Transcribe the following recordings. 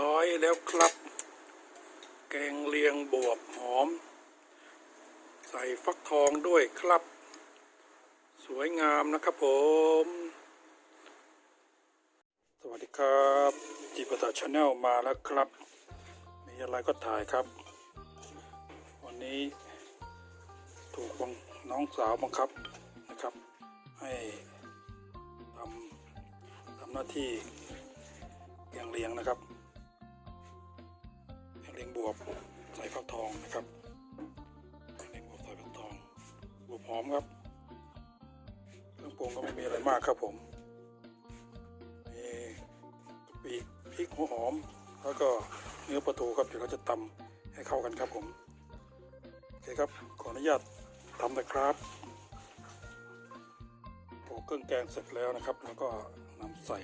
ร้อยแล้วครับ แกงเลียงบวบหอม ใส่ฟักทองด้วยครับ สวยงามนะครับผม สวัสดีครับจีปตาชาแนลมาแล้วครับ มีอะไรก็ถ่ายครับ วันนี้ถูกบังน้องสาวบังคับนะครับ ให้ทำทำหน้าที่แกงเลียงนะครับ บวบใส่ฟักทองนะครับเลียงบวบใส่ฟักทองบวบหอมครับเครื่องปรุงก็ไม่มีอะไรมากครับผมมีกะปิพริกหัวหอม แล้วก็เนื้อปลาทูครับเดี๋ยวเราจะตำให้เข้ากันครับผมโอเคครับขออนุญาตทำนะครับโอ้เครื่องแกงเสร็จแล้วนะครับ แล้วก็นำใส่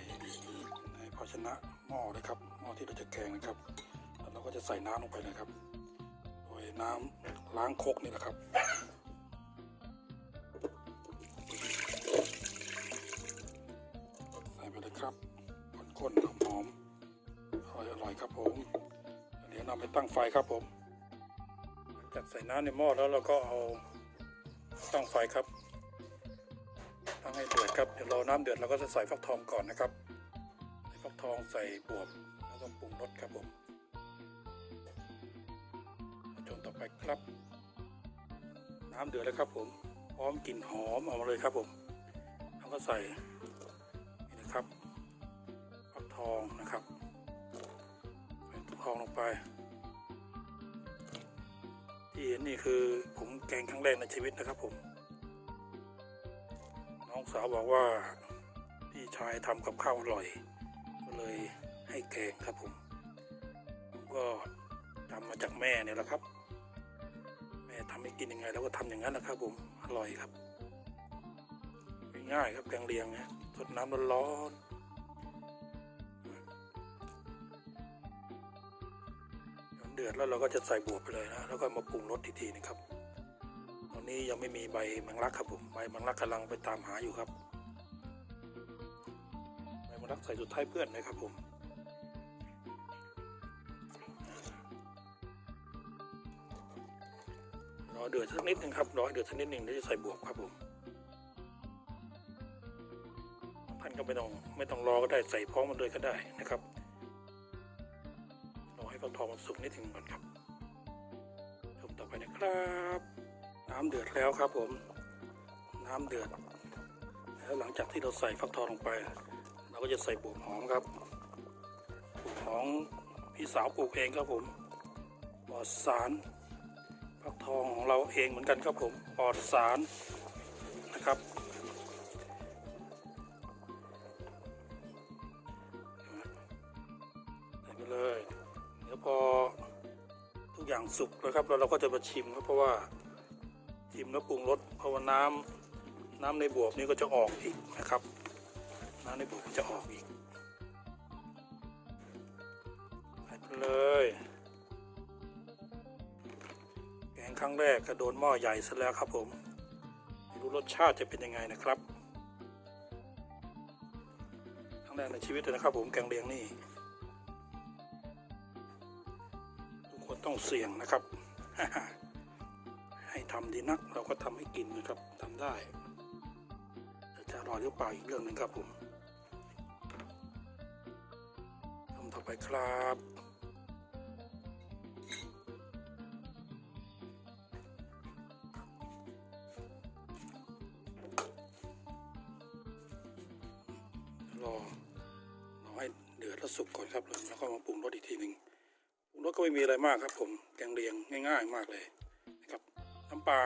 ในภาชนะหม้อเลยครับหม้อที่เราจะแกงนะครับ ก็จะใส่น้ำลงไปเลยครับ โดยน้ำล้างครกนี่แหละครับใส่ไปเลยครับข้นๆหอมๆอร่อยอร่อยครับผมเดี๋ยวนำไปตั้งไฟครับผมหลังจากใส่น้ำในหม้อแล้วเราก็เอาตั้งไฟครับ ตั้งให้เดือดครับเดี๋ยวรอน้ำเดือดเราก็จะใส่ฟักทองก่อนนะครับใส่ฟักทองใส่บวบแล้วก็ปรุงรสครับผม นต่อไปครับ น้ำเดือดแล้วครับ ผมพร้อมกลิ่นหอมออกมาเลยครับผมแล้วก็ใส่นี่นะครับฟักทองนะครับใส่ทองลงไป ที่เห็นนี่คือผมแกงครั้งแรกในชีวิตนะครับผม น้องสาวบอกว่าพี่ชายทำกับข้าวอร่อย ก็เลยให้แกงครับผม ผมก็ทำมาจากแม่เนี่ยแหละครับ ทำให้กินยังไงเราก็ทำอย่างนั้นนะครับผมอร่อยครับ ง่ายครับแกงเลียงเนี่ยสดน้ำร้อนๆเดือดแล้วเราก็จะใส่บวบไปเลยนะแล้วก็มาปรุงรสอีทีนึงครับ ตอนนี้ยังไม่มีใบแมงลักครับผมใบแมงลักกำลังไปตามหาอยู่ครับใบแมงลักใส่สุดท้ายเพื่อนนะครับผม เดือดสักนิดหนึงครับรอให้เดือดสักนิดหนึ่งแล้วจะใส่บวบครับผมท่านก็ไม่ต้องไม่ต้องรอก็ได้ใส่พร้อมมันเลยก็ได้นะครับรอให้ฟักทองมันสุกนิดหนึ่งก่อนครับชมต่อไปนะครับ น้ำเดือดแล้วครับผม น้ำเดือด แล้วหลังจากที่เราใส่ฟักทองลงไป เราก็จะใส่บวบหอมครับบวบหอมพี่สาวปลูกเองครับผมปลอดสาร ฟักทองของเราเองเหมือนกันครับผมปลอดสารนะครับใส่ไปเลยเดี๋ยวพอทุกอย่างสุกแล้วครับแล้วเราก็จะมาชิมครับเพราะว่าชิมแล้วปรุงรสเพราะว่าน้ำน้ำในบวบนี่ก็จะออกอีกนะครับ น้ำในบวบก็จะออกอีกใส่ไปเลย ครั้งแรกก็โดนหม้อใหญ่ซะแล้วครับผมไม่รู้รสชาติจะเป็นยังไงนะครับครั้งแรกในชีวิตเลยนะครับ ผมแกงเลียงนี่ทุกคนต้องเสี่ยงนะครับ ให้ทำดีนักเราก็ทำให้กินนะครับทำได้แต่จะอร่อยหรือเปล่าอีกเรื่องหนึ่งครับผมทำต่อไปครับ รอรอให้เดือดแล้วสุกก่อนครับแล้วก็มาปรุงรสอีกทีหนึ่งปรุงรสก็ไม่มีอะไรมากครับ ผมแกงเลียงง่าย ๆ มากเลยนะครับน้ำปลา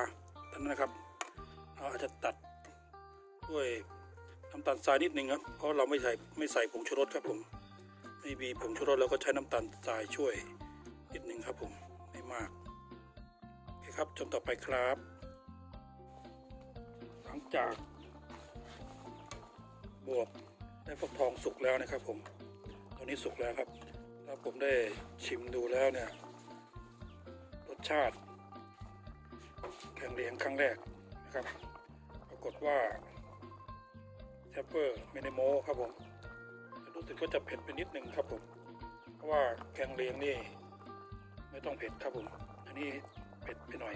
ท่านนะครับ เราอาจจะตัดด้วยน้ำตาลทรายนิดนึงครับเพราะเราไม่ใส่ไม่ใส่ผงชูรสครับผมไม่มีผงชูรสเราก็ใช้น้ำตาลทรายช่วยนิดนึงครับผมไม่มากโอเคครับจนต่อไปครับ หลังจากบวบ ได้ฟักทองสุกแล้วนะครับผมตอนนี้สุกแล้วครับแล้วผมได้ชิมดูแล้วเนี่ยรสชาติแข่งเลียงครั้งแรกนะครับ ปรากฏว่าแชปเปอร์ไม่ได้โม้ครับผมรู้สึกก็จะเผ็ดไปนิดนึงครับผม เพราะว่าว่าแกงเลียงนี่ไม่ต้องเผ็ดครับผม อันนี้เผ็ดไปหน่อย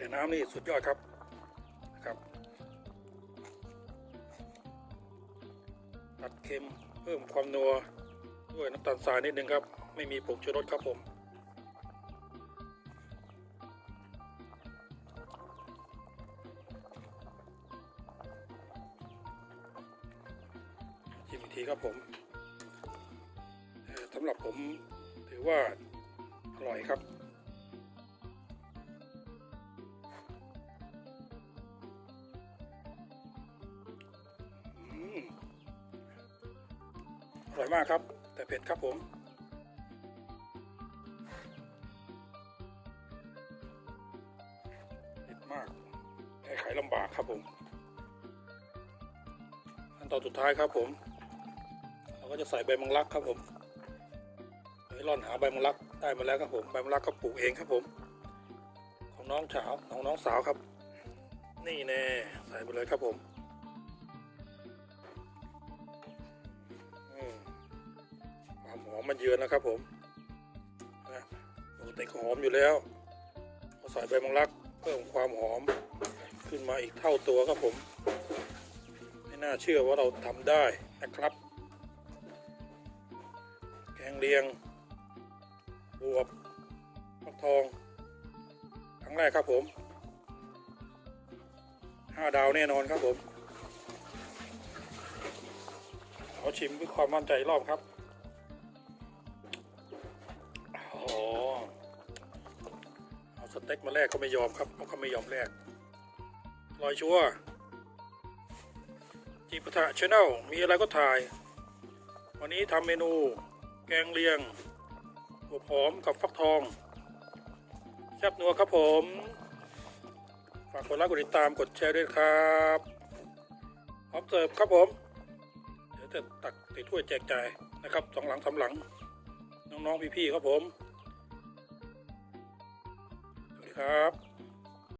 แต่น้ำนี่สุดยอดครับนะครับตัดเค็มเพิ่มความนัวด้วยน้ำตาลทรายนิดนึงครับ ไม่มีผงชูรสครับผมชิมอีกทีครับผมสำหรับผมถือว่าอร่อยครับ มากครับ แต่เผ็ดครับผมเผ็ดมากแก้ไขลำบากครับผมขั้นตอนสุดท้ายครับผม เราก็จะใส่ใบมังลักครับผมไปร่อนหาใบมังลักได้มาแล้วครับผมใบมังลักก็ปลูกเองครับผม ของน้องสาวของน้องสาวครับ นี่แน่ใส่ไปเลยครับผมอืมามหอมมันเยือนแล้วครับผมนะปกติก็หอมอยู่แล้วพอใส่ใบมังลักเพิ่มความหอมขึ้นมาอีกเท่าตัวครับผม ไม่น่าเชื่อว่าเราทำได้นะครับ แกงเลียงบวบฟักทองครั้งแรกครับผมห้าดาวแน่นอนครับผมขอชิมด้วยความมั่นใจรอบครับ เอาสเต็กมาแลกก็ไม่ยอมครับเพราะเขาไม่ยอมแลกอร่อยชัวจีปะทะชาแนลมีอะไรก็ถ่าย วันนี้ทำเมนู แกงเลียงหัวหอมกับฟักทองแซ่บนัวครับผม ฝากกดไลค์กดติดตามกดแชร์ด้วยครับพร้อมเสิร์ฟครับผม เดี๋ยวจะตักใส่ถ้วยแจกจ่ายนะครับสองหลังสามหลัง น้องๆพี่ๆครับผม ครับ